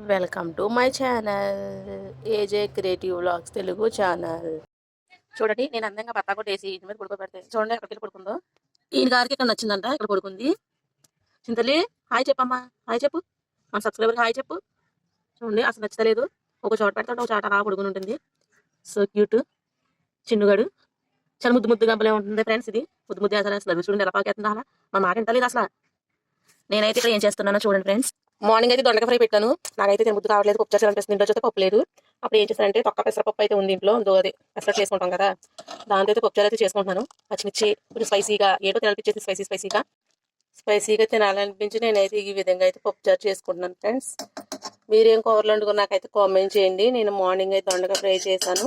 Welcome to my channel. AJ creative vlogs Telugu channel. చూడండి నేను అందంగా బత్తా కొట్టేసి ఇంటి మీద పడుకోబెడితే చూడండి అక్కడికి వెళ్ళి పడుకుందో. ఈయన గారికి ఇక్కడ నచ్చిందంట ఇక్కడ పడుకుంది. చింతలి హాయ్ చెప్పమ్మా హాయ్ చెప్పు. మన సబ్స్క్రైబర్కి హాయ్ చెప్పు. చూడండి అసలు నచ్చలేదు. ఒక చోట పెడతాడు ఒక చోట అలా పడుకుని ఉంటుంది. సో క్యూట్ చిన్నుగాడు. చాలా ముద్దు ముద్దుగా భలే ఉంటుంది ఫ్రెండ్స్ ఇది. ముద్దు ముద్దు అసలు అసలు చూడండి ఎలా పాకేస్తుందా అలా. మా మాట వింటలేదు అసలు. నేనైతే ఇక్కడ ఏం చేస్తున్నానో చూడండి ఫ్రెండ్స్ మార్నింగ్ అయితే దొండకాయ ఫ్రై పెట్టాను. నాకైతే తిన ముద్దు కావట్లేదు. పప్పు చేసాను అనిపిస్తుంది. ఇంట్లో చూస్తే పప్పు లేదు. అప్పుడు ఏం చేశానంటే తొక్క పెసరపప్పు అయితే ఉంది ఇంట్లో. దో అది. పెసరట్ చేసుకుంటాం కదా. దాంతో అయితే పప్పు అయితే చేసుకుంటున్నాను. పచ్చిమిర్చి కొంచెం స్పైసీగా ఏటో తినాలనిపించేసి స్పైసీ స్పైసీగా. స్పైసీగా తినాలనిపించి నేనైతే ఈ విధంగా అయితే పప్పు చారు చేసుకుంటున్నాను ఫ్రెండ్స్. మీరేం కూరలు వండుకుని నాకైతే కామెంట్ చేయండి. నేను మార్నింగ్ అయితే దొండకాయ ఫ్రై చేశాను.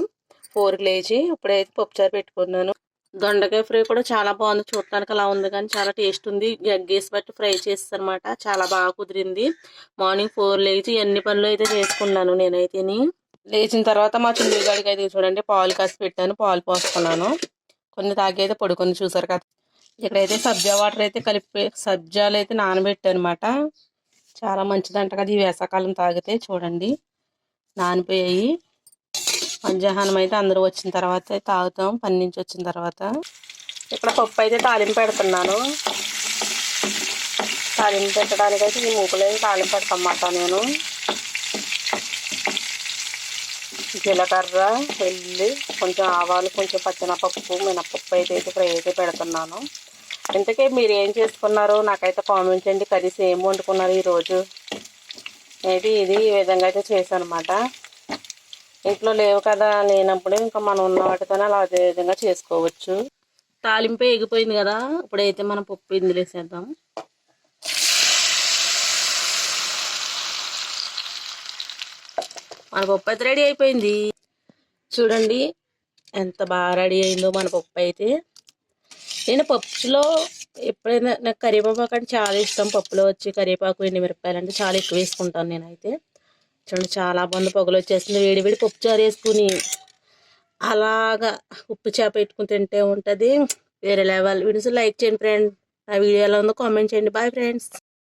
ఫోర్కి లేచి ఇప్పుడైతే పప్పు చారు పెట్టుకున్నాను. దొండకాయ ఫ్రై కూడా చాలా బాగుంది. చూడటానికి అలా ఉంది కానీ చాలా టేస్ట్ ఉంది. గగ్గేసి బట్టి ఫ్రై చేస్తారనమాట చాలా బాగా కుదిరింది. మార్నింగ్ ఫోర్ లేచి అన్ని పనులు అయితే చేసుకున్నాను నేనైతేని. లేచిన తర్వాత మా చుండ్రిగాడికి అయితే చూడండి పాలు కాసి పెట్టాను పాలు పోసుకున్నాను. కొన్ని తాగి అయితే పడుకొని చూసారు కదా. ఇక్కడైతే సబ్జా వాటర్ అయితే కలిపి సబ్జాలు అయితే నానబెట్టాను అనమాట చాలా మంచిదంట కదా ఈ వేసవకాలం తాగితే చూడండి. నానిపోయాయి. మధ్యాహ్నం అయితే అందరూ వచ్చిన తర్వాత తాగుతాం పని నుంచి వచ్చిన తర్వాత. ఇక్కడ పప్పు అయితే తాలింపు పెడుతున్నాను. తాలింపు పెట్టడానికి అయితే ఈ మూకులు తాలింపు పెడతామాట నేను. జీలకర్ర వెల్లి కొంచెం ఆవాలు కొంచెం పచ్చెనపప్పు మినపప్పు అయితే అయితే ఫ్రై అయితే పెడుతున్నాను. ఇంతకీ మీరు ఏం చేసుకున్నారు నాకైతే కామెంట్ చేయండి. కర్రీస్ ఏం వండుకున్నారు ఈరోజు? అయితే ఇది ఈ విధంగా అయితే చేశాను అనమాట ఇంట్లో లేవు కదా లేనప్పుడు ఇంకా మనం ఉన్న వాటితోనే అలా అదే విధంగా చేసుకోవచ్చు. తాలింపు ఎగిపోయింది కదా ఇప్పుడైతే మనం పప్పు ఇందులో వేసేద్దాం మన పప్పు అయితే రెడీ అయిపోయింది. చూడండి ఎంత బాగా రెడీ అయిందో మన పప్పు అయితే నేను పప్పులో ఎప్పుడైనా నాకు కరివేపాకు అంటే చాలా ఇష్టం. పప్పులో వచ్చి కరివేపాకు ఎన్ని మిరపకాయలు అంటే చాలా ఎక్కువ వేసుకుంటాను నేనైతే. చూడండి చాలా బాగుంది పొగలు వచ్చేస్తుంది వేడివేడి పప్పు చారు వేసుకుని అలాగా ఉప్పు చేప పెట్టుకుని తింటే ఉంటుంది. వేరే లెవెల్. వీడియోస్ లైక్ చేయండి ఫ్రెండ్. ఆ వీడియో ఎలా ఉందో కామెంట్ చేయండి. Bye friends.